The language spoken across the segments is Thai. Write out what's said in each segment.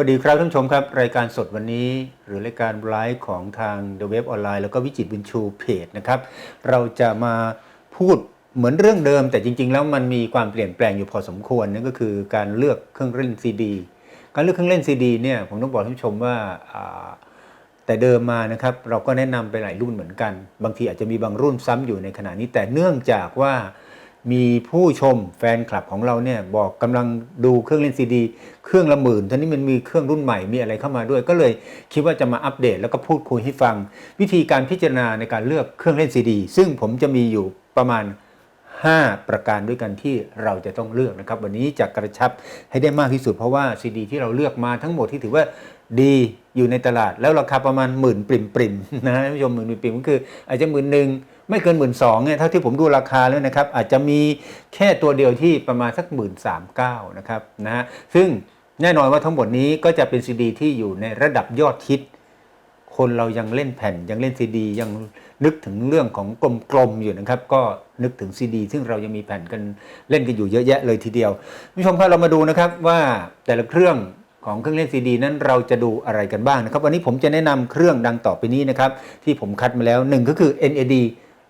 วัสดีครับท่านผู้ชมครับ รายการสดวันนี้หรือรายการไลฟ์ของทาง The Web ออนไลน์แล้วก็วิจิตบุญชูเพจนะครับ เราจะมาพูดเหมือนเรื่องเดิม แต่จริง ๆ แล้วมันมีความเปลี่ยนแปลงอยู่พอสมควรนั่นก็คือการเลือกเครื่องเล่นซีดีการเลือกเครื่องเล่นซีดีเนี่ยผมต้องบอกท่านผู้ชมว่าอ่าแต่เดิมมานะครับเราก็แนะนำไปหลายรุ่นเหมือนกัน บางทีอาจจะมีบางรุ่นซ้ำอยู่ในขณะนี้แต่เนื่องจากว่า มีผู้ชมแฟนคลับของเราเนี่ยบอกกำลังดูเครื่องเล่นซีดีเครื่องละหมื่นทีนี้มันมีเครื่องรุ่นใหม่มีอะไรเข้ามาด้วย ก็เลยคิดว่าจะมาอัปเดตแล้วก็พูดคุยให้ฟัง วิธีการพิจารณาในการเลือกเครื่องเล่นซีดีซึ่งผมจะมีอยู่ประมาณ 5 ประการด้วยกันที่เราจะต้องเลือกนะครับ วันนี้จะกระชับให้ได้มากที่สุดเพราะว่าซีดีที่เราเลือกมาทั้งหมดที่ถือว่าดีอยู่ในตลาดแล้วราคาประมาณหมื่นปริมปริมๆนะท่านผู้ชมหมื่นปริมก็คืออาจจะหมื่นหนึ่ง ไม่เกินหมื่นสองเนี่ยเท่าที่ผมดูราคาแล้วนะครับอาจจะมีแค่ตัวเดียวที่ประมาณสักหมื่นสามเก้านะครับนะฮะซึ่งแน่นอนว่าทั้งหมดนี้ก็จะเป็นซีดีที่อยู่ในระดับยอดฮิตคนเรายังเล่นแผ่นยังเล่นซีดี ยังนึกถึงเรื่องของกลมๆอยู่นะครับ ก็นึกถึงซีดี ซึ่งเรายังมีแผ่นกันเล่นกันอยู่เยอะแยะเลยทีเดียวผู้ชมครับเรามาดูนะครับว่าแต่ละเครื่องของเครื่องเล่นซีดี นั้นเราจะดูอะไรกันบ้างนะครับ วันนี้ผมจะแนะนำเครื่องดังต่อไปนี้นะครับ ที่ผมคัดมาแล้วหนึ่งก็คือ NAD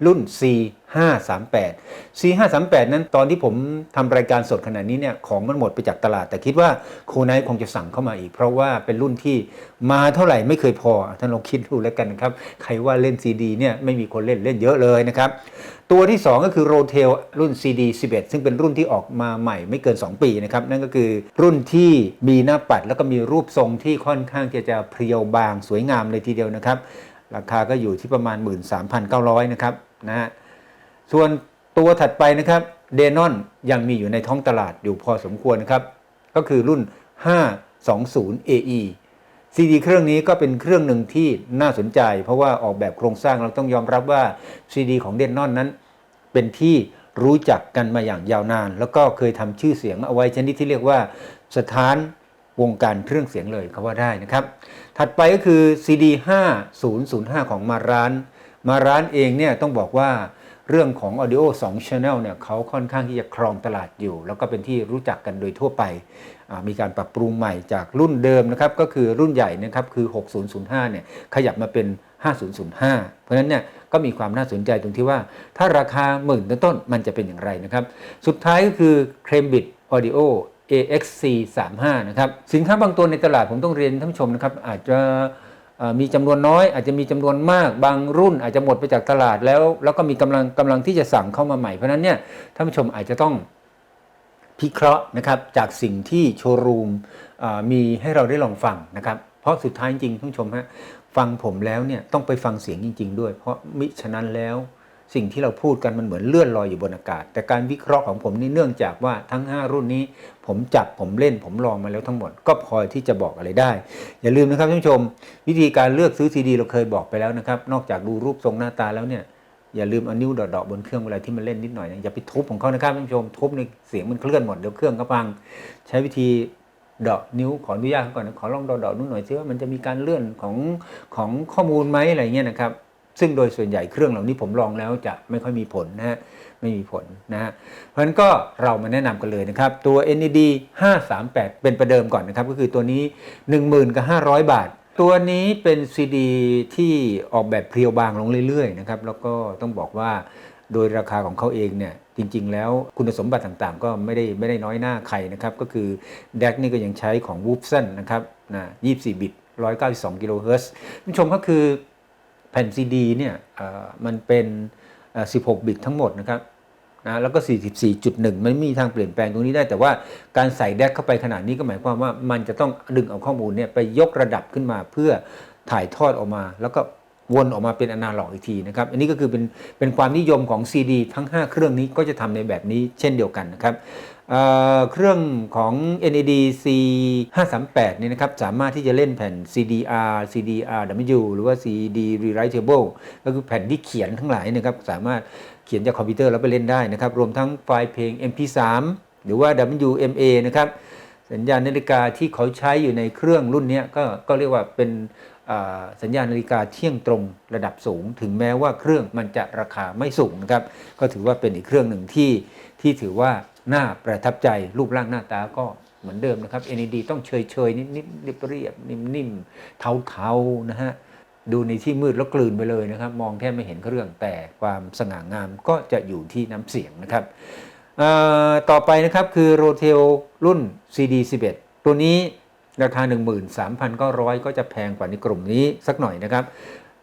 รุ่น C538 C538 นั้นตอนที่ผมทำรายการสดขนาดนี้เนี่ยของมันหมดไปจากตลาด แต่คิดว่าโคไนคงจะสั่งเข้ามาอีก เพราะว่าเป็นรุ่นที่มาเท่าไหร่ไม่เคยพอท่านลองคิดดูแล้วกันนะครับ ใครว่าเล่น CD เนี่ยไม่มีคนเล่นเล่นเยอะเลยนะครับ ตัวที่ 2 ก็คือ Rotel รุ่น CD 11 ซึ่งเป็นรุ่นที่ออกมาใหม่ไม่เกิน 2 ปีนะครับ นั่นก็คือรุ่นที่มีหน้าปัด แล้วก็มีรูปทรงที่ค่อนข้างที่จะเพรียวบางสวยงามเลยทีเดียวนะครับราคาก็อยู่ที่ประมาณ 13,900 นะครับ นะฮะส่วนตัวถัดไปนะครับเดนอนยังมีอยู่ในท้องตลาดอยู่พอสมควรนะครับ ก็คือรุ่น 520 AE ซีดีเครื่องนี้ก็เป็นเครื่องหนึ่งที่น่าสนใจ เพราะว่าออกแบบโครงสร้างเราต้องยอมรับว่าซีดีของเดนอนนั้น เป็นที่รู้จักกันมาอย่างยาวนาน แล้วก็เคยทำชื่อเสียงเอาไว้ชนิดที่เรียกว่าสถานวงการเครื่องเสียงเลยก็ว่าได้นะครับ ถัดไปก็คือ CD 5005 ของมาร้าน มาร้านเองเนี่ยต้องบอกว่าเรื่องของ Audio 2 Channel เนี่ยเขาค่อนข้างที่จะครองตลาดอยู่ แล้วก็เป็นที่รู้จักกันโดยทั่วไป มีการปรับปรุงใหม่จากรุ่นเดิมนะครับ ก็คือรุ่นใหญ่นะครับคือ 6005 เนี่ยขยับมาเป็น 5005 เพราะฉะนั้นเนี่ยก็มีความน่าสนใจตรงที่ว่า ถ้าราคาหมื่นต้นๆมันจะเป็นอย่างไรนะครับ สุดท้ายก็คือ c r e m b i t Audio AXC 35 นะครับ สินค้าบางตัวในตลาดผมต้องเรียนท่านผู้ชมนะครับอาจจะ มีจำนวนน้อย อาจจะมีจำนวนมากบางรุ่นอาจจะหมดไปจากตลาดแล้ว แล้วก็มีกำลังกำลังที่จะสั่งเข้ามาใหม่เพราะนั้นเนี่ยท่านผู้ชมอาจจะต้องพิเคราะห์นะครับจากสิ่งที่โชว์รูมมีให้เราได้ลองฟังนะครับเพราะสุดท้ายจริงท่านผู้ชมฮะฟังผมแล้วเนี่ยต้องไปฟังเสียงจริง ๆ ด้วย เพราะมิฉะนั้นแล้ว สิ่งที่เราพูดกันมันเหมือนเลื่อนลอยอยู่บนอากาศ แต่การวิเคราะห์ของผมนี่เนื่องจากว่าทั้ง 5 รุ่นนี้ ผมจับผมเล่นผมลองมาแล้วทั้งหมด ก็พอที่จะบอกอะไรได้ อย่าลืมนะครับท่านผู้ชม วิธีการเลือกซื้อซีดีเราเคยบอกไปแล้วนะครับ นอกจากดูรูปทรงหน้าตาแล้วเนี่ยอย่าลืมเอานิ้วเดาะๆบนเครื่องเวลาที่มันเล่นนิดหน่อยนะอย่าไปทุบของเขานะครับท่านผู้ชมทุบในเสียงมันเคลื่อนหมดเดี๋ยวเครื่องก็พัง ใช้วิธีเดาะนิ้วขออนุญาตก่อนนะขอลองเดาะๆนิ้วหน่อยซิว่ามันจะมีการเลื่อนของของข้อมูลไหมอะไรเงี้ยนะครับ ซึ่งโดยส่วนใหญ่เครื่องเหล่านี้ผมลองแล้วจะไม่ค่อยมีผลนะฮะไม่มีผลนะฮะเพราะฉะนั้นก็เรามาแนะนำกันเลยนะครับ ตัว NED 538 เป็นประเดิมก่อนนะครับ ก็คือตัวนี้ 10,000กับ500 บาท ตัวนี้เป็นซีดีที่ออกแบบเพรียวบางลงเรื่อยๆนะครับแล้วก็ต้องบอกว่าโดยราคาของเขาเองเนี่ยจริงๆ แล้วคุณสมบัติต่างๆ ก็ไม่ได้ไม่ได้น้อยหน้าใครนะครับ ก็คือแดกนี่ก็ยังใช้ของ w o o p s o n นะครับนะ24 บิต 192 กิโลเฮิรตซ์ท่านผู้ชมก็คือ แผ่นซีดีเนี่ยมันเป็น 16 บิตทั้งหมดนะครับนะแล้วก็ 44.1 มันมีทางเปลี่ยนแปลงตรงนี้ได้ แต่ว่าการใส่แดกเข้าไปขนาดนี้ก็หมายความว่ามันจะต้องดึงเอาข้อมูลเนี่ยไปยกระดับขึ้นมาเพื่อถ่ายทอดออกมา แล้วก็วนออกมาเป็นอนาล็อกอีกทีนะครับ อันนี้ก็คือเป็นเป็นความนิยมของ CD ทั้ง 5 เครื่องนี้ก็จะทำในแบบนี้เช่นเดียวกันนะครับ เเครื่องของ NAD C538 นี่นะครับสามารถที่จะเล่นแผ่น CDR CDRW หรือว่า CD rewritable ก็คือแผ่นที่เขียนทั้งหลายนะครับสามารถเขียนจากคอมพิวเตอร์แล้วไปเล่นได้นะครับ รวมทั้งไฟล์เพลง MP3 หรือว่า WMA นะครับสัญญาณนาฬิกาที่เขาใช้อยู่ในเครื่องรุ่นนี้ก็ก็เรียกว่าเป็นสัญญาณนาฬิกาเที่ยงตรงระดับสูง ถึงแม้ว่าเครื่องมันจะราคาไม่สูงนะครับ ก็ถือว่าเป็นอีกเครื่องหนึ่งที่ที่ถือว่า น่าประทับใจรูปร่างหน้าตาก็เหมือนเดิมนะครับ NAD ต้องเฉยเฉยๆนิดเรียบเรียบๆนิ่มๆเทานะฮะดูในที่มืดแล้วกลืนไปเลยนะครับ มองแทบไม่เห็นเครื่องแต่ความสง่างามก็จะอยู่ที่น้ำเสียงนะครับต่อไปนะครับคือโรเทลรุ่น CD11 ตัวนี้ราคา 13,900 ก็จะแพงกว่าในกลุ่มนี้สักหน่อยนะครับ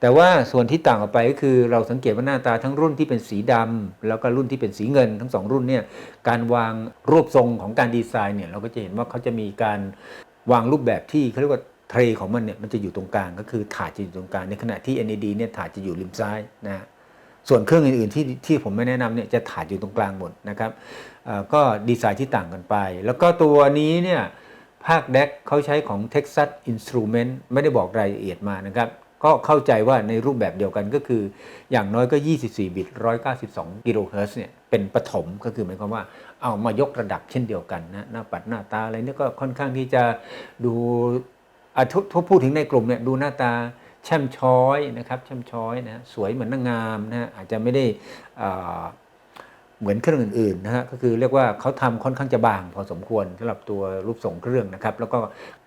แต่ว่าส่วนที่ต่างออกไปก็คือเราสังเกตว่าหน้าตาทั้งรุ่นที่เป็นสีดำแล้วก็รุ่นที่เป็นสีเงิน ทั้งสองรุ่นเนี่ยการวางรูปทรงของการดีไซน์เนี่ยเราก็จะเห็นว่าเขาจะมีการวางรูปแบบที่เขาเรียกว่าเทรของมันเนี่ยมันจะอยู่ตรงกลางก็คือถาดจะอยู่ตรงกลางในขณะที่ NAD เนี่ยถาดจะอยู่ริมซ้ายนะส่วนเครื่องอื่นๆที่ที่ผมไม่แนะนำเนี่ยจะถาดอยู่ตรงกลางหมดนะครับก็ดีไซน์ที่ต่างกันไป แล้วก็ตัวนี้เนี่ยภาคแดกเขาใช้ของ Texas Instrument ไม่ได้บอกรายละเอียดมานะครับ ก็เข้าใจว่าในรูปแบบเดียวกันก็คือ อย่างน้อยก็ 24 บิต 192 กิโลเฮิรตซ์เนี่ยเป็นปฐมก็คือหมายความว่าเอามายกระดับเช่นเดียวกันนะหน้าปัดหน้าตาอะไรเนี่ยก็ค่อนข้างที่จะดูอะทุกพูดถึงในกลุ่มเนี่ยดูหน้าตาแช่มช้อยนะครับแช่มช้อยนะสวยเหมือนนางงามนะฮะอาจจะไม่ได้อ่า เหมือนเครื่องอื่นๆนะฮะก็คือเรียกว่าเขาทำค่อนข้างจะบางพอสมควรสำหรับตัวรูปทรงเครื่องนะครับแล้วก็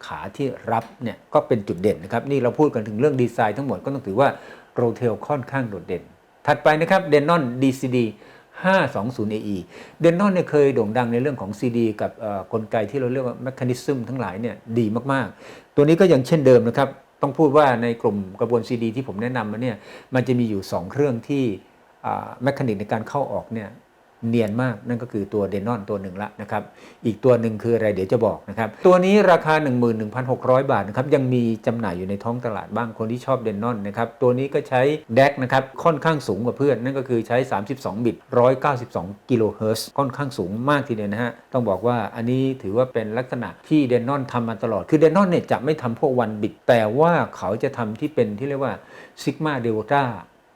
ขาที่รับเนี่ยก็เป็นจุดเด่นนะครับนี่เราพูดกันถึงเรื่องดีไซน์ทั้งหมดก็ต้องถือว่าโรเทลค่อนข้างโดดเด่น ถัดไปนะครับ Denon DCD 520 AE Denon เนี่ยเคยโด่งดังในเรื่องของ CD กับกลไกที่เราเรียกว่า mechanism ทั้งหลายเนี่ยดีมากๆ ตัวนี้ก็ยังเช่นเดิมนะครับต้องพูดว่าในกลุ่มกระบวน CD ที่ผมแนะนำมาเนี่ยมันจะมีอยู่ 2 เครื่องที่แมคานิกในการเข้าออกเนี่ย เนียนมาก นั่นก็คือตัวเดนอนตัวหนึ่งละนะครับ อีกตัวหนึ่งคืออะไรเดี๋ยวจะบอกนะครับ ตัวนี้ราคา 11,600 บาทนะครับ ยังมีจำหน่ายอยู่ในท้องตลาดบ้างคนที่ชอบเดนอนนะครับ ตัวนี้ก็ใช้แดกนะครับ ค่อนข้างสูงกว่าเพื่อน นั่นก็คือใช้ 32 บิต 192 กิโลเฮิรตซ์ค่อนข้างสูงมากทีเดียวนะฮะ ต้องบอกว่าอันนี้ถือว่าเป็นลักษณะที่เดนอนทำมาตลอด คือเดนอนเนี่ยจะไม่ทำพวกวันบิต แต่ว่าเขาจะทำที่เป็นที่เรียกว่าซิกมาเดลต้า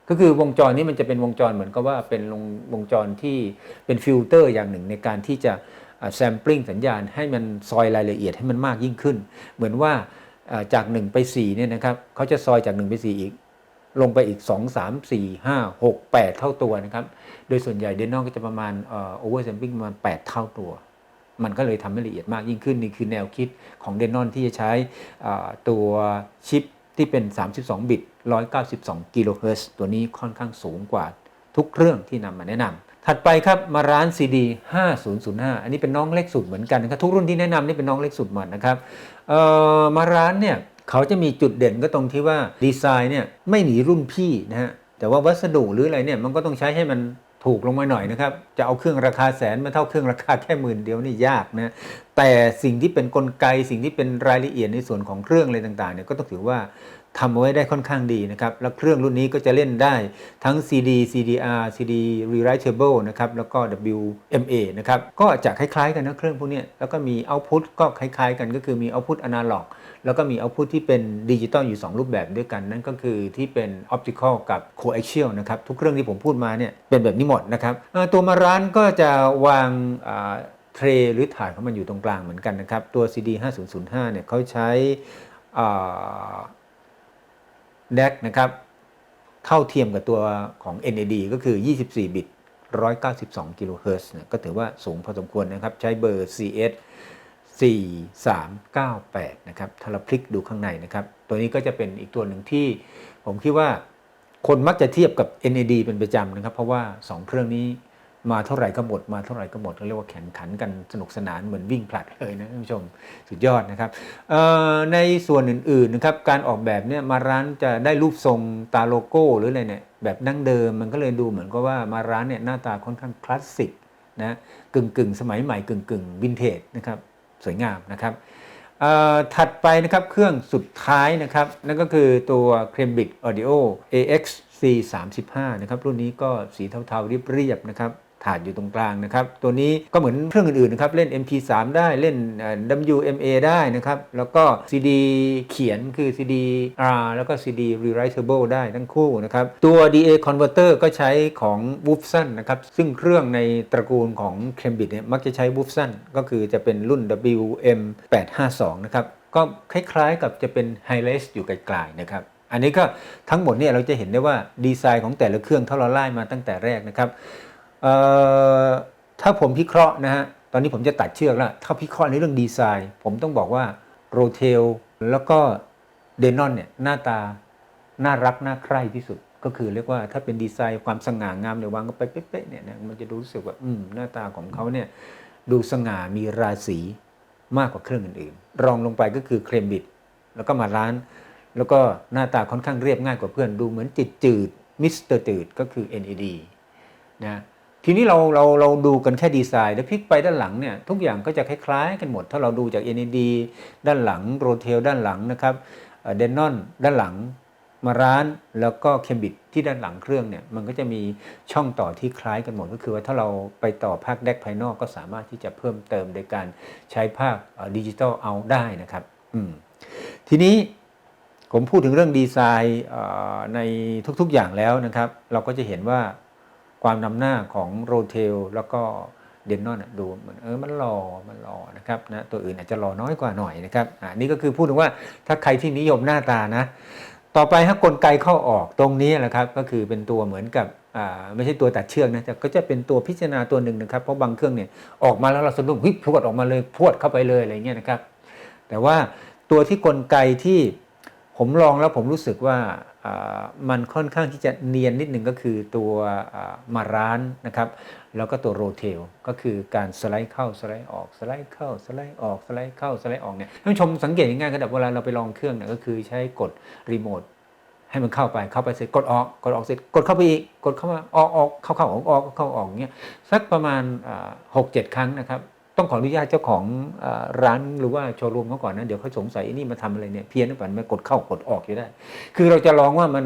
ก็คือวงจรนี้มันจะเป็นวงจรเหมือนกับว่าเป็นวงวงจรที่เป็นฟิลเตอร์อย่างหนึ่งในการที่จะแซมปลิ้งสัญญาณให้มันซอยรายละเอียดให้มันมากยิ่งขึ้น เหมือนว่าจาก 1 ไป4เนี่ยนะครับเขาจะซอยจาก 1 ไป 4 อีก ลงไปอีก 2 3 4 5 6 8 เท่าตัวนะครับ โดยส่วนใหญ่เดนนอก็จะประมาณโอเวอร์แซมปลิ้งประมาณ 8 เท่าตัว มันก็เลยทำให้ละเอียดมากยิ่งขึ้น นี่คือแนวคิดของเดนนอนที่จะใช้ตัวชิป ที่เป็น 32 บิต 192 กิโลเฮิรตซ์ตัวนี้ค่อนข้างสูงกว่าทุกเครื่องที่นำมาแนะนำถัดไปครับมาร้าน CD 5005 อันนี้เป็นน้องเล็กสุดเหมือนกันนะครับทุกรุ่นที่แนะนำนี่เป็นน้องเล็กสุดหมดนะครับเอ่อมาร้านเนี่ยเขาจะมีจุดเด่นก็ตรงที่ว่าดีไซน์เนี่ยไม่หนีรุ่นพี่นะฮะแต่ว่าวัสดุหรืออะไรเนี่ยมันก็ต้องใช้ให้มัน ถูกลงมาหน่อยนะครับ จะเอาเครื่องราคาแสนมาเท่าเครื่องราคาแค่หมื่นเดียวนี่ยากนะแต่สิ่งที่เป็นนกลไกสิ่งที่เป็นรายละเอียดในส่วนของเครื่องอะไรต่างๆเนี่ยก็ต้องถือว่าทำเอาไว้ได้ค่อนข้างดีนะครับแล้วเครื่องรุ่นนี้ก็จะเล่นได้ทั้ง CD CDR CD Rewritable นะครับแล้วก็ WMA นะครับก็จะคล้ายๆกันนะเครื่องพวกนี้แล้วก็มี output ก็คล้ายๆกันก็คือมี output analog แล้วก็มี output ที่เป็นดิจิตอลอยู่ 2 รูปแบบด้วยกัน นั่นก็คือที่เป็น optical กับ coaxial นะครับ ทุกเครื่องที่ผมพูดมาเนี่ยเป็นแบบนี้หมดนะครับตัวมาร้านก็จะวางเทรหรือถาดของมันอยู่ตรงกลางเหมือนกันนะครับ ตัว CD 5005เนี่ยเขาใช้อ่า DAC นะครับเท่าเทียมกับตัวของ NAD ก็คือ 24 บิต 192 กิโลเฮิรตซ์ก็ถือว่าสูงพอสมควรนะครับ ใช้เบอร์ CS 4398 นะครับ ถ้าเราพลิกดูข้างในนะครับ ตัวนี้ก็จะเป็นอีกตัวหนึ่งที่ผมคิดว่าคนมักจะเทียบกับ NAD เป็นประจำนะครับ เพราะว่า 2 เครื่องนี้มาเท่าไหร่ก็หมด มาเท่าไหร่ก็หมดเรียกว่าแข่งขันกันสนุกสนานเหมือนวิ่งผลัดเลยนะท่านผู้ชมสุดยอดนะครับในส่วนอื่นๆนะครับการออกแบบเนี่ยมาร้านจะได้รูปทรงตาโลโก้หรืออะไรเนี่ยแบบดั้งเดิมมันก็เลยดูเหมือนกับว่ามาร้านเนี่ยหน้าตาค่อนข้างคลาสสิกนะกึ่งกึ่งๆสมัยใหม่กึ่งกึ่งวินเทจนะครับ สวยงามนะครับถัดไปนะครับเครื่องสุดท้ายนะครับนั่นก็คือตัว c r e m b i c Audio AX C35 นะครับรุ่นนี้ก็สีเทาๆเรียบๆนะครับ ถาดอยู่ตรงกลางนะครับ ตัวนี้ก็เหมือนเครื่องอื่นๆนะครับ เล่น MP3 ได้เล่น WMA ได้นะครับ แล้วก็ CD เขียนคือ CD R แล้วก็ CD Rewritable ได้ทั้งคู่นะครับ ตัว DA converter ก็ใช้ของ Wolfson นะครับ ซึ่งเครื่องในตระกูลของ Cambridge เนี่ยมักจะใช้ Wolfson ก็คือจะเป็นรุ่น WM852 นะครับ ก็คล้ายๆกับจะเป็น h i g h l e s อยู่ไกลๆนะครับอันนี้ก็ทั้งหมดเนี่ยเราจะเห็นได้ว่าดีไซน์ของแต่ละเครื่องถ้าเราไล่มาตั้งแต่แรกนะครับ ถ้าผมพิเคราะห์นะฮะ ตอนนี้ผมจะตัดเชือกแล้ว ถ้าพิเคราะห์ในเรื่องดีไซน์ ผมต้องบอกว่าโรเทลแล้วก็เดนอนเนี่ยหน้าตา น่ารัก น่าใคร่ที่สุด ก็คือเรียกว่าถ้าเป็นดีไซน์ความสง่างามเนี่ยวางก็ไปเป๊ะๆเนี่ยนะมันจะรู้สึกว่า อืม หน้าตาของเขาเนี่ยดูสง่ามีราศีมากกว่าเครื่องอื่นๆ รองลงไปก็คือเครมบิด แล้วก็มาร้าน แล้วก็หน้าตาค่อนข้างเรียบง่ายกว่าเพื่อนดูเหมือนจิตจืดมิสเตอร์จืดก็คือ NED นะ ทีนี้เราเราเราดูกันแค่ดีไซน์ แล้วพลิกไปด้านหลังเนี่ยทุกอย่างก็จะคล้ายๆกันหมด ถ้าเราดูจาก NED ด้านหลังโรเทลด้านหลังนะครับเดนนอนด้านหลังมาร้านแล้วก็เคมบิดที่ด้านหลังเครื่องเนี่ยมันก็จะมีช่องต่อที่คล้ายกันหมด ก็คือว่าถ้าเราไปต่อภาคแดกภายนอกก็สามารถที่จะเพิ่มเติมโดยการใช้ภาคดิจิตอลเอาได้นะครับทีนี้ผมพูดถึงเรื่องดีไซน์ในทุกๆอย่างแล้วนะครับ เราก็จะเห็นว่า ความนำหน้าของโรเทลแล้วก็เดนนอนดูเหมือนเออมันหล่อมันหล่อนะครับนะตัวอื่นอาจจะหล่อน้อยกว่าหน่อยนะครับอ่านี่ก็คือพูดถึงว่าถ้าใครที่นิยมหน้าตานะต่อไปถ้ากลไกเข้าออกตรงนี้แหละครับก็คือเป็นตัวเหมือนกับอ่าไม่ใช่ตัวตัดเชือกนะแต่ก็จะเป็นตัวพิจารณาตัวหนึ่งนะครับเพราะบางเครื่องเนี่ยออกมาแล้วเราสะดุ้งวิพวดออกมาเลยพวดเข้าไปเลยอะไรเงี้ยนะครับ แต่ว่าตัวที่กลไกที่ผมลองแล้วผมรู้สึกว่า มันค่อนข้างที่จะเนียนนิดหนึ่งก็คือตัวมาร้านนะครับ แล้วก็ตัวโรเทลก็คือการสไลด์เข้าสไลด์ออกสไลด์เข้าสไลด์ออกสไลด์เข้าสไลด์ออกเนี่ยท่านผู้ชมสังเกตง่ายๆก็แบบเวลาเราไปลองเครื่องเนี่ยก็คือใช้กดรีโมทให้มันเข้าไปเข้าไปเสร็จกดออกกดออกเสร็จกดเข้าไปอีกกดเข้ามาออกออกเข้าเข้าออกออกเข้าออกเงี้ยสักประมาณหกเจ็ดครั้งนะครับ ต้องขออนุญาตเจ้าของร้านหรือว่าโชว์รูมเขาก่อนนะเดี๋ยวเขาสงสัยนี่มาทำอะไรเนี่ยเพี้ยนหรือเปล่าม่กดเข้ากดออกอยู่ได้ คือเราจะลองว่ามัน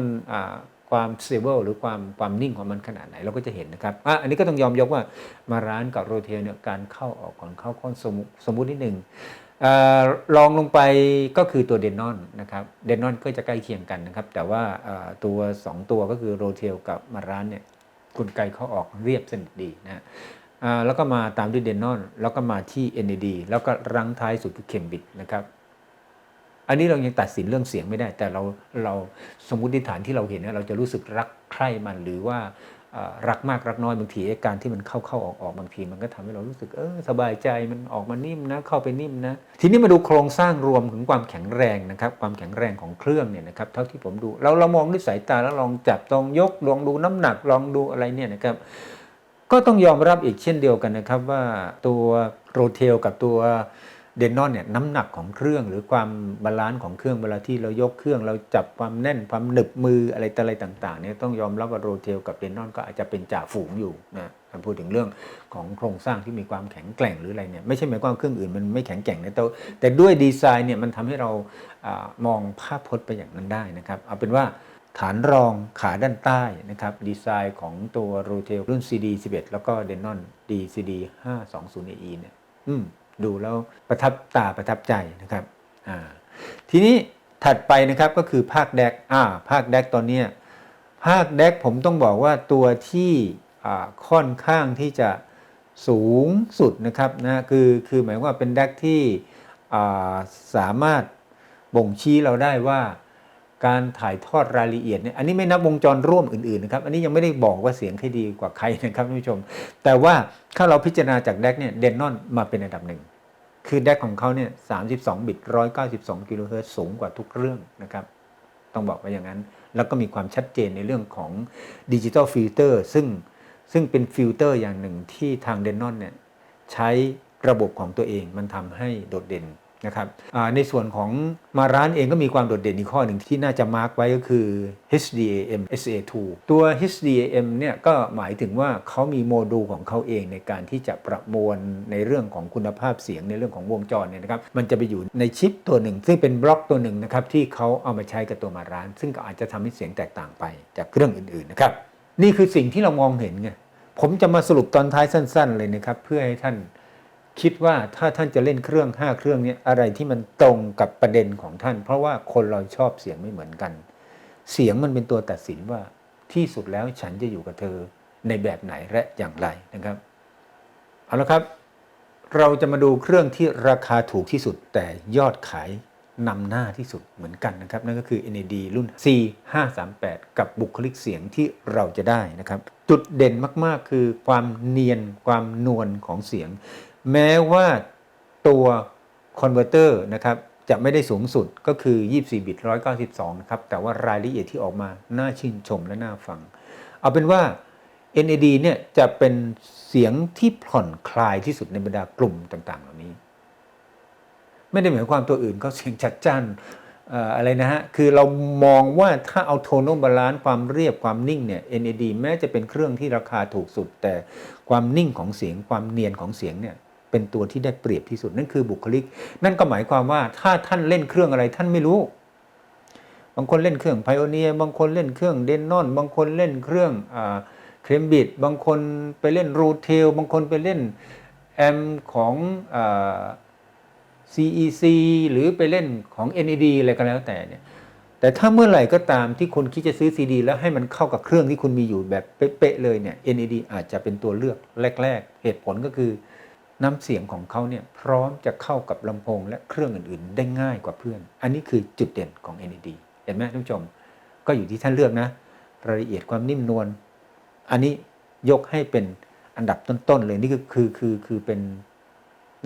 ความเซเบิลหรือความความนิ่งของมันขนาดไหนเราก็จะเห็นนะครับอะอันนี้ก็ต้องยอมยกว่ามาร้านกับโรเทลเนี่ยการเข้าออกของเข้าค่อนสมสมมุตินิดหนึ่งอลองลงไปก็คือตัวเดนนอนนะครับเดนนอนก็จะใกล้เคียงกันนะครับ แต่ว่าตัว 2 ตัวก็คือโรเทลกับมาร้านเนี่ยกลไกเข้าออกเรียบสนิทดีนะ แล้วก็มาตามด้วยเดนนอน แล้วก็มาที่ NAD แล้วก็รังท้ายสุดคือเคมบิดนะครับ อันนี้เรายังตัดสินเรื่องเสียงไม่ได้ แต่เราเราสมมติฐานที่เราเห็นเนี่ยเราจะรู้สึกรักใคร่มันหรือว่ารักมากรักน้อยบางทีการที่มันเข้าเข้าออกออกบางที มันก็ทำให้เรารู้สึกเออสบายใจมันออกมานิ่มนะ เข้าไปนิ่มนะ ทีนี้มาดูโครงสร้างรวมถึงความแข็งแรงนะครับ ความแข็งแรงของเครื่องเนี่ยนะครับเท่าที่ผมดู เราเรามองด้วยสายตาแล้วลองจับลองยกลองดูน้ำหนักลองดูอะไรเนี่ยนะครับ ก็ต้องยอมรับอีกเช่นเดียวกันนะครับว่าตัวโรเทลกับตัวเดนนอนเนี่ยน้ำหนักของเครื่องหรือความบาลานซ์ของเครื่องเวลาที่เรายกเครื่อง เราจับความแน่นความหนึบมืออะไรต่ออะไรต่างๆเนี่ยต้องยอมรับว่าโรเทลกับเดนนอนก็อาจจะเป็นจ่าฝูงอยู่นะพูดถึงเรื่องของโครงสร้างที่มีความแข็งแกร่งหรืออะไรเนี่ยไม่ใช่หมายความเครื่องอื่นมันไม่แข็งแกร่งนะแต่แต่ด้วยดีไซน์เนี่ยมันทำให้เราอามองภาพพจน์ไปอย่างนั้นได้นะครับเอาเป็นว่า ฐานรองขาด้านใต้นะครับดีไซน์ของตัวโรเทลรุ่น CD 11 แล้วก็ Denon DCD 520 AE เนี่ยอืมดูแล้วประทับตาประทับใจนะครับอ่าทีนี้ถัดไปนะครับก็คือภาคแดกอ่าภาคแดกตอนเนี้ยภาคแดกผมต้องบอกว่าตัวที่อ่าค่อนข้างที่จะสูงสุดนะครับนะคือคือหมายว่าเป็นแดกที่อ่าสามารถบ่งชี้เราได้ว่า การถ่ายทอดรายละเอียดเนี่ยอันนี้ไม่นับวงจรร่วมอื่นๆนะครับอันนี้ยังไม่ได้บอกว่าเสียงใครดีกว่าใครนะครับท่านผู้ชม แต่ว่าถ้าเราพิจารณาจากแดกเนี่ยเดนนอนมาเป็นอันดับหนึ่งคือแดกของเขาเนี่ย32 บิต 192 กิโลเฮิรตซ์สูงกว่าทุกเรื่องนะครับ ต้องบอกว่าอย่างนั้น แล้วก็มีความชัดเจนในเรื่องของดิจิ t a ลฟิลเตอร์ซึ่งซึ่งเป็นฟิลเตอร์อย่างหนึ่งที่ทางเดนนอนเนี่ยใช้ระบบของตัวเองมันทำให้โดดเด่น นะครับในส่วนของมาร้านเองก็มีความโดดเด่นอีกข้อหนึ่งที่น่าจะมาร์กไว้ก็คือ HDAM SA2 ตัว HDAM เนี่ยก็หมายถึงว่าเขามีโมดูลของเขาเองในการที่จะประมวลในเรื่องของคุณภาพเสียงในเรื่องของวงจรเนี่ยนะครับมันจะไปอยู่ในชิปตัวหนึ่ง ซึ่งเป็นบล็อกตัวหนึ่งนะครับที่เขาเอามาใช้กับตัวมาร้าน ซึ่งก็อาจจะทำให้เสียงแตกต่างไปจากเครื่องอื่นๆนะครับนี่คือสิ่งที่เรามองเห็นไงผมจะมาสรุปตอนท้ายสั้น ๆ เลยนะครับเพื่อให้ท่าน คิดว่าถ้าท่านจะเล่นเครื่อง5เครื่องนี้อะไรที่มันตรงกับประเด็นของท่าน เพราะว่าคนเราชอบเสียงไม่เหมือนกัน เสียงมันเป็นตัวตัดสินว่าที่สุดแล้วฉันจะอยู่กับเธอในแบบไหนและอย่างไรนะครับเอาละครับ เราจะมาดูเครื่องที่ราคาถูกที่สุดแต่ยอดขายนำหน้าที่สุดเหมือนกันนะครับ นั่นก็คือ NAD รุ่น C 5 3 8 กับบุคลิกเสียงที่เราจะได้นะครับ จุดเด่นมากๆ คือความเนียนความนวลของเสียง แม้ว่าตัวคอนเวอร์เตอร์นะครับจะไม่ได้สูงสุดก็คือ 24 บิต 192 นะครับ แต่ว่ารายละเอียดที่ออกมาน่าชื่นชมและน่าฟัง เอาเป็นว่า NAD เนี่ยจะเป็นเสียงที่ผ่อนคลายที่สุดในบรรดากลุ่มต่าง ๆ เหล่านี้ ไม่ได้หมายความตัวอื่นเขาเสียงจัดจ้านอะไรนะฮะ คือเรามองว่าถ้าเอาโทน a l บาลานซ์ความเรียบความนิ่งเนี่ย NAD แม้จะเป็นเครื่องที่ราคาถูกสุด แต่ความนิ่งของเสียงความเนียนของเสียงเนี่ย เป็นตัวที่ได้เปรียบที่สุดนั่นคือบุคลิก นั่นก็หมายความว่าถ้าท่านเล่นเครื่องอะไรท่านไม่รู้ บางคนเล่นเครื่องไพโอเนียบางคนเล่นเครื่องเดนนอนบางคนเล่นเครื่องเครมบิดบางคนไปเล่นรูเทลบางคนไปเล่นแอมของอ CEC หรือไปเล่นของ NAD อะไรก็แล้วแต่เนี่ยแต่ถ้าเมื่อไหร่ก็ตามที่คุณคิดจะซื้อ CD แล้วให้มันเข้ากับเครื่องที่คุณมีอยู่แบบเป๊ะๆเลยเนี่ย NAD อาจจะเป็นตัวเลือกแรก ๆ เหตุผลก็คือ น้ำเสียงของเขาเนี่ยพร้อมจะเข้ากับลำโพงและเครื่องอื่นๆ ได้ง่ายกว่าเพื่อน อันนี้คือจุดเด่นของ NAD เห็นไหมท่านผู้ชม ก็อยู่ที่ท่านเลือกนะ รายละเอียดความนิ่มนวลอันนี้ยกให้เป็นอันดับต้นๆเลยนี่คือคือคือคือเป็น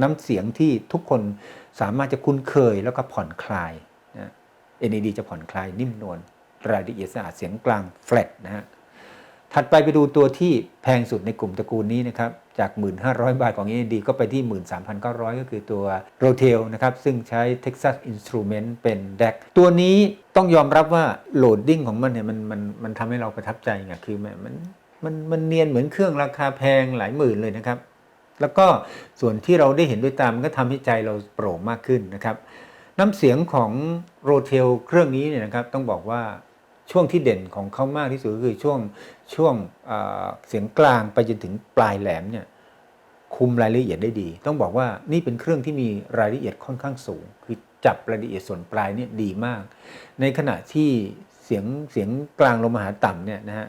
น้ำเสียงที่ทุกคนสามารถจะคุ้นเคยแล้วก็ผ่อนคลายนะ NAD จะผ่อนคลายนิ่มนวลรายละเอียดสะอาดเสียงกลางแฟลตนะฮะถัดไปไปดูตัวที่แพงสุดในกลุ่มตระกูลนี้นะครับ จาก 1,500 บาทของ NAD ก็ไปที่ 13,900 ก็คือตัว r o t e l นะครับ ซึ่งใช้ Texas Instrument เป็น DAC ตัวนี้ต้องยอมรับว่าโหลดดิ้งของมันเนี่ยมันมันมันทำให้เราประทับใจไงคือมันมันมันมันเนียนเหมือนเครื่องราคาแพงหลายหมื่นเลยนะครับ แล้วก็ส่วนที่เราได้เห็นด้วยตามันก็ทำให้ใจเราโปร่งมากขึ้นนะครับ น้ำเสียงของโรเทลเครื่องนี้เนี่ยนะครับต้องบอกว่า ช่วงที่เด่นของเขามากที่สุดก็คือช่วงช่วงเสียงกลางไปจนถึงปลายแหลมเนี่ยคุมรายละเอียดได้ดี ต้องบอกว่านี่เป็นเครื่องที่มีรายละเอียดค่อนข้างสูง คือจับรายละเอียดส่วนปลายเนี่ยดีมาก ในขณะที่เสียงเสียงกลางลงมาหาต่ำเนี่ยนะฮะ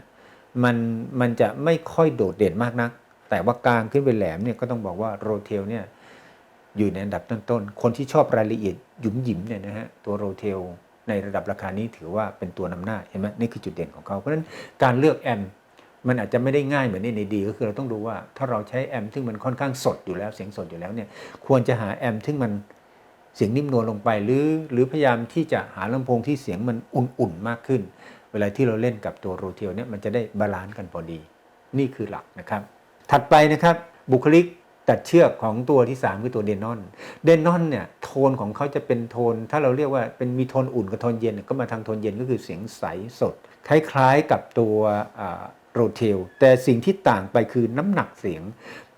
มันมันจะไม่ค่อยโดดเด่นมากนัก แต่ว่ากลางขึ้นไปแหลมเนี่ยก็ต้องบอกว่าโรเทลเนี่ยอยู่ในอันดับต้นๆ คนที่ชอบรายละเอียดหยุมหยิมเนี่ยนะฮะตัวโรเทล ในระดับราคานี้ถือว่าเป็นตัวนำหน้าเห็นไหมนี่คือจุดเด่นของเขาเพราะฉะนั้นการเลือกแอมมันอาจจะไม่ได้ง่ายเหมือนในดีก็คือเราต้องดูว่าถ้าเราใช้แอมซึ่งมันค่อนข้างสดอยู่แล้วเสียงสดอยู่แล้วเนี่ยควรจะหาแอมซึ่งมันเสียงนิ่มนวลลงไปหรือหรือพยายามที่จะหาลำโพงที่เสียงมันอุ่นๆมากขึ้น เวลาที่เราเล่นกับตัวโรเทลเนี่ยมันจะได้บาลานซ์กันพอดี นี่คือหลักนะครับ ถัดไปนะครับบุคลิก ตัดเชือกของตัวที่ 3 คือตัวเดนอน เดนอนเนี่ยโทนของเขาจะเป็นโทน ถ้าเราเรียกว่าเป็นมีโทนอุ่นกับโทนเย็นก็มาทางโทนเย็นก็คือเสียงใสสด คล้ายๆกับตัวโรเทลแต่สิ่งที่ต่างไปคือน้ำหนักเสียง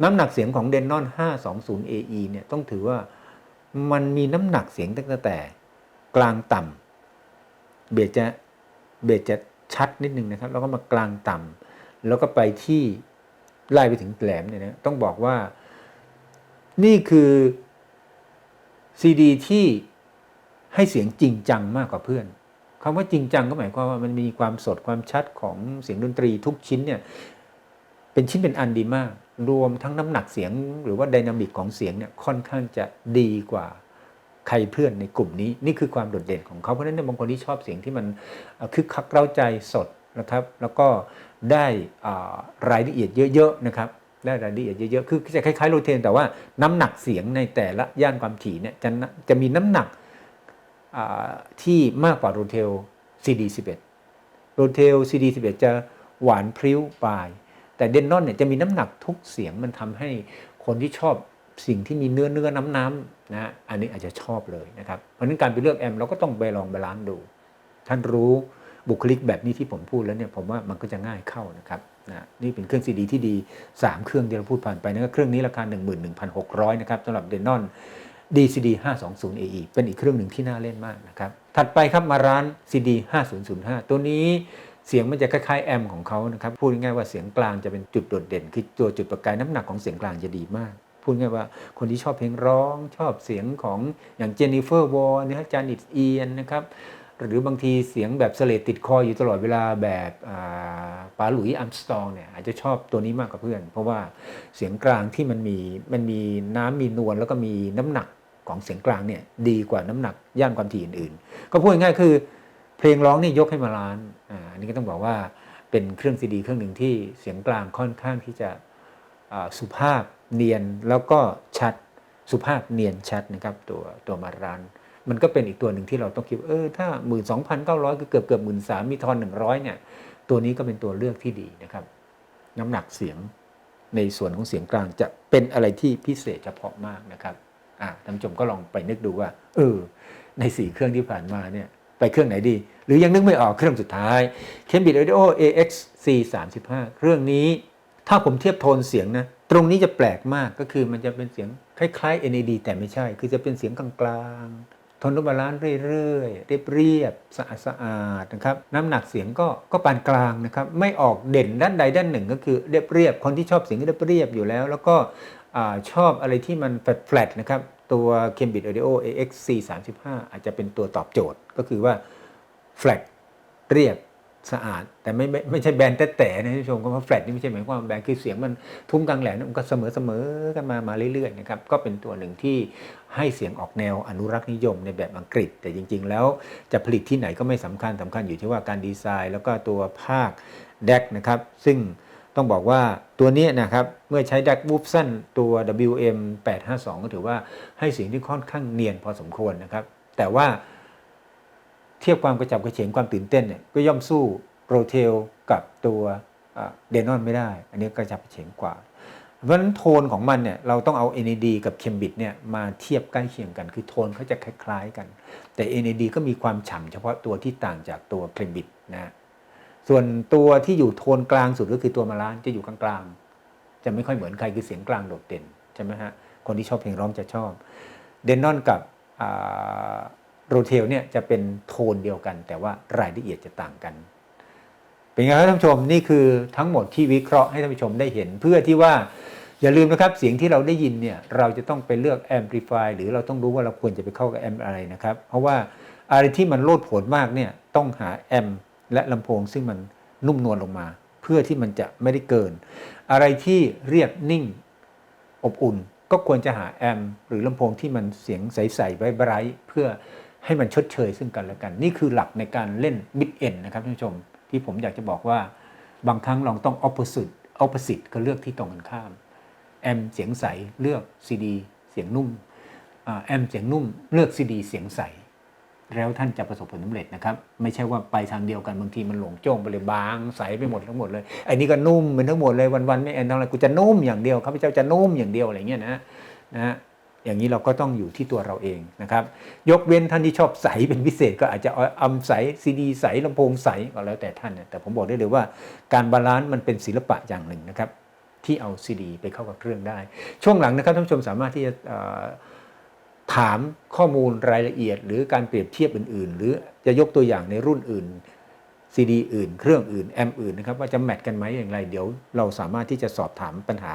น้ำหนักเสียงของเดนอน 520 AE เนี่ยต้องถือว่ามันมีน้ำหนักเสียงตั้งแต่กลางต่ำเบสจะเบสจะชัดนิดนึงนะครับ แล้วก็มากลางต่ำแล้วก็ไปที่ไล่ไปถึงแหลมเนี่ยนะต้องบอกว่า นี่คือซีดีที่ให้เสียงจริงจังมากกว่าเพื่อนคำว่าจริงจังก็หมายความว่ามันมีความสดความชัดของเสียงดนตรีทุกชิ้นเนี่ยเป็นชิ้นเป็นอันดีมาก รวมทั้งน้ำหนักเสียงหรือว่าไดนามิกของเสียงเนี่ยค่อนข้างจะดีกว่าใครเพื่อนในกลุ่มนี้ นี่คือความโดดเด่นของเขาเพราะฉะนั้นบางคนที่ชอบเสียงที่มันคึกคักเร้าใจสดนะครับ แล้วก็ได้รายละเอียดเยอะๆนะครับ ได้รายละเอียดเยอะๆ คือจะคล้ายๆโรเทน แต่ว่าน้ำหนักเสียงในแต่ละย่านความถี่เนี่ยจะจะมีน้ำหนักที่มากกว่าโรเทล CD11 โรเทล CD11 จะหวานพริ้วปลาย แต่เดนนอนเนี่ยจะมีน้ำหนักทุกเสียงมันทำให้คนที่ชอบสิ่งที่มีเนื้อเนื้อน้ำน้ำๆนะอันนี้อาจจะชอบเลยนะครับ เพราะฉะนั้นการไปเลือกแอมเราก็ต้องไปลองบาลานซ์ดู ท่านรู้บุคลิกแบบนี้ที่ผมพูดแล้วเนี่ยผมว่ามันก็จะง่ายเข้านะครับ นะนี่เป็นเครื่องซีดีที่ดี 3 เครื่องที่เราพูดผ่านไปนะก็เครื่องนี้ราคา 11,600 นะครับสำหรับ Denon DCD 520 AE เป็นอีกเครื่องหนึ่งที่น่าเล่นมากนะครับ ถัดไปครับมาร้าน CD 5005 ตัวนี้เสียงมันจะคล้ายๆแอมของเขานะครับ พูดง่ายๆว่าเสียงกลางจะเป็นจุดโดดเด่น คือตัวจุดประกายน้ำหนักของเสียงกลางจะดีมาก พูดง่ายว่าคนที่ชอบเพลงร้องชอบเสียงของอย่างเจนนิเฟอร์วอร์นะฮะจานิตเอียนนะครับ หรือบางทีเสียงแบบเสลดติดคออยู่ตลอดเวลาแบบอ่าปาหลุยอัมสตองเนี่ยอาจจะชอบตัวนี้มากกว่าเพื่อน เพราะว่าเสียงกลางที่มันมีมันมีน้ำมีนวลแล้วก็มีน้ำหนักของเสียงกลางเนี่ยดีกว่าน้ำหนักย่านความถี่อื่นๆ ก็พูดง่ายๆคือเพลงร้องนี่ยกให้มาล้านอ่าอันนี้ก็ต้องบอกว่าเป็นเครื่องซีดีเครื่องหนึ่งที่เสียงกลางค่อนข้างที่จะสุภาพเนียนแล้วก็ชัดสุภาพเนียนชัดนะครับตัวตัวมารัน มันก็เป็นอีกตัวหนึ่งที่เราต้องคิดเออถ้า 12,900 คือเกือบเกือบหมื่นสามมีทอน100เนี่ยตัวนี้ก็เป็นตัวเลือกที่ดีนะครับ น้ำหนักเสียงในส่วนของเสียงกลางจะเป็นอะไรที่พิเศษเฉพาะมากนะครับอ่าท่านผู้ชมก็ลองไปนึกดูว่า เออ ในสี่เครื่องที่ผ่านมาเนี่ยไปเครื่องไหนดี หรือยังนึกไม่ออกเครื่องสุดท้าย Cambridge Audio AX C35 เครื่องนี้ถ้าผมเทียบโทนเสียงนะตรงนี้จะแปลกมากก็คือมันจะเป็นเสียงคล้ายๆ NAD แต่ไม่ใช่ คือจะเป็นเสียงกลาง โทนรูปบาลานซ์เรื่อยๆเรียบเรียบสะอาดสะอาดๆนะครับน้ำหนักเสียงก็ก็ปานกลางนะครับไม่ออกเด่นด้านใดด้านหนึ่ง ก็คือเรียบเรียบคนที่ชอบเสียงเรียบเรียบอยู่แล้ว แล้วก็อชอบอะไรที่มันแฟลตๆนะครับตัว Cambridge Audio AX C35 อาจจะเป็นตัวตอบโจทย์ก็คือว่าแฟลตเรียบ สะอาด แต่ไม่ไม่ไม่ใช่แบนแต่แต่นะท่านผู้ชมก็ว่าแฟลตนี่ไม่ใช่หมายความว่าแบนคือเสียงมันทุ้มกลางแหลมมันก็เสมอเสมอกันมามาเรื่อยๆนะครับก็เป็นตัวหนึ่งที่ให้เสียงออกแนวอนุรักษ์นิยมในแบบอังกฤษ แต่จริง ๆ แล้วจะผลิตที่ไหนก็ไม่สำคัญสำคัญอยู่ที่ว่าการดีไซน์ แล้วก็ตัวภาคแดกนะครับ ซึ่งต้องบอกว่าตัวนี้นะครับเมื่อใช้แดกวูฟสั้นตัว WM 852 ก็ถือว่าให้เสียงที่ค่อนข้างเนียนพอสมควรนะครับ แต่ว่า เทียบความกระจับกระเฉงความตื่นเต้นเนี่ยก็ย่อมสู้โปรเทลกับตัวเดนอนไม่ได้ อันนี้กระจับกระเฉงกว่า เพราะฉะนั้นโทนของมันเนี่ยเราต้องเอา NAD กับเคมบิดเนี่ยมาเทียบใกล้เคียงกัน คือโทนเขาจะคล้ายๆกัน แต่ NAD ก็มีความฉ่ำเฉพาะตัวที่ต่างจากตัวเคมบิดนะฮะส่วนตัวที่อยู่โทนกลางสุดก็คือตัวมาลานจะอยู่กลางๆจะไม่ค่อยเหมือนใครคือเสียงกลางโดดเด่นใช่ไหมฮะคนที่ชอบเพลงร้องจะชอบเดนนอนกับ โรเทลเนี่ยจะเป็นโทนเดียวกัน แต่ว่ารายละเอียดจะต่างกัน เป็นไงครับท่านผู้ชมนี่คือทั้งหมดที่วิเคราะห์ให้ท่านผู้ชมได้เห็น เพื่อที่ว่าอย่าลืมนะครับเสียงที่เราได้ยินเนี่ยเราจะต้องไปเลือกแอมพลิฟายหรือเราต้องรู้ว่าเราควรจะไปเข้ากับแอมอะไรนะครับเพราะว่าอะไรที่มันโลดโผนมากเนี่ยต้องหาแอมและลำโพงซึ่งมันนุ่มนวลลงมา เพื่อที่มันจะไม่ได้เกิน อะไรที่เรียบนิ่งอบอุ่น ก็ควรจะหาแอมป์หรือลำโพงที่มันเสียงใสๆไว้ไบรท์เพื่อ ให้มันชดเชยซึ่งกันและกัน นี่คือหลักในการเล่นมิดเอ็นนะครับท่านผู้ชม ที่ผมอยากจะบอกว่าบางครั้งเราต้อง opposite opposite ก็เลือกที่ตรงกันข้ามแอมเสียงใสเลือกซีดีเสียงนุ่มแอมเสียงนุ่มเลือกซีดีเสียงใส แล้วท่านจะประสบผลสำเร็จนะครับ ไม่ใช่ว่าไปทางเดียวกันบางทีมันหลงโจ้งไปเลยบางใสไปหมดทั้งหมดเลยไอ้นี่ก็นุ่มเป็นทั้งหมดเลยวันๆไม่แอนทำอะไรกูจะนุ่มอย่างเดียวข้าพเจ้าจะนุ่มอย่างเดียวอะไรเงี้ยนะนะ อย่างนี้เราก็ต้องอยู่ที่ตัวเราเองนะครับยกเว้นท่านที่ชอบใสเป็นพิเศษก็อาจจะเอาใสซีดีใสลำโพงใสก็แล้วแต่ท่านแต่ผมบอกได้เลยว่าการบาลานซ์มันเป็นศิลปะอย่างหนึ่งนะครับที่เอาซีดีไปเข้ากับเครื่องได้ ช่วงหลังนะครับท่านผู้ชมสามารถที่จะถามข้อมูลรายละเอียด หรือการเปรียบเทียบอื่น ๆ หรือจะยกตัวอย่างในรุ่นอื่นซีดีอื่น เครื่องอื่นแอมอื่นนะครับว่าจะแมทกันไหมอย่างไร เดี๋ยวเราสามารถที่จะสอบถามปัญหา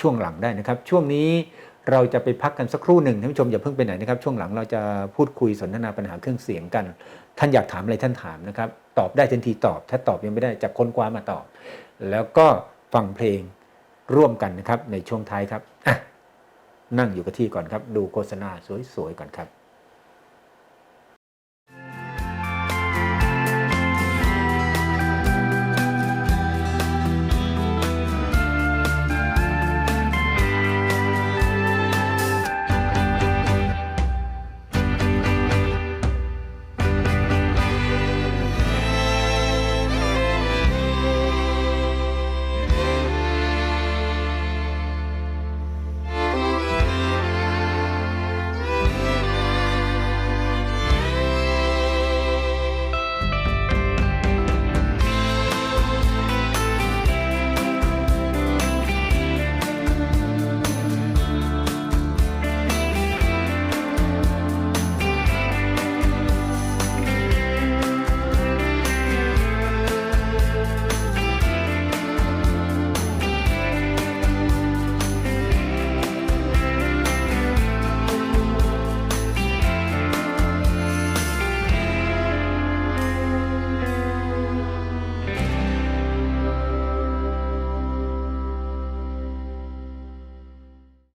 ช่วงหลังได้นะครับ ช่วงนี้ เราจะไปพักกันสักครู่หนึ่งท่านผู้ชมอย่าเพิ่งไปไหนนะครับ ช่วงหลังเราจะพูดคุยสนทนาปัญหาเครื่องเสียงกัน ท่านอยากถามอะไรท่านถามนะครับ ตอบได้ทันทีตอบ ถ้าตอบยังไม่ได้จะค้นคว้ามาตอบ แล้วก็ฟังเพลงร่วมกันนะครับในช่วงท้ายครับอะนั่งอยู่กับที่ก่อนครับ ดูโฆษณาสวยๆก่อนครับ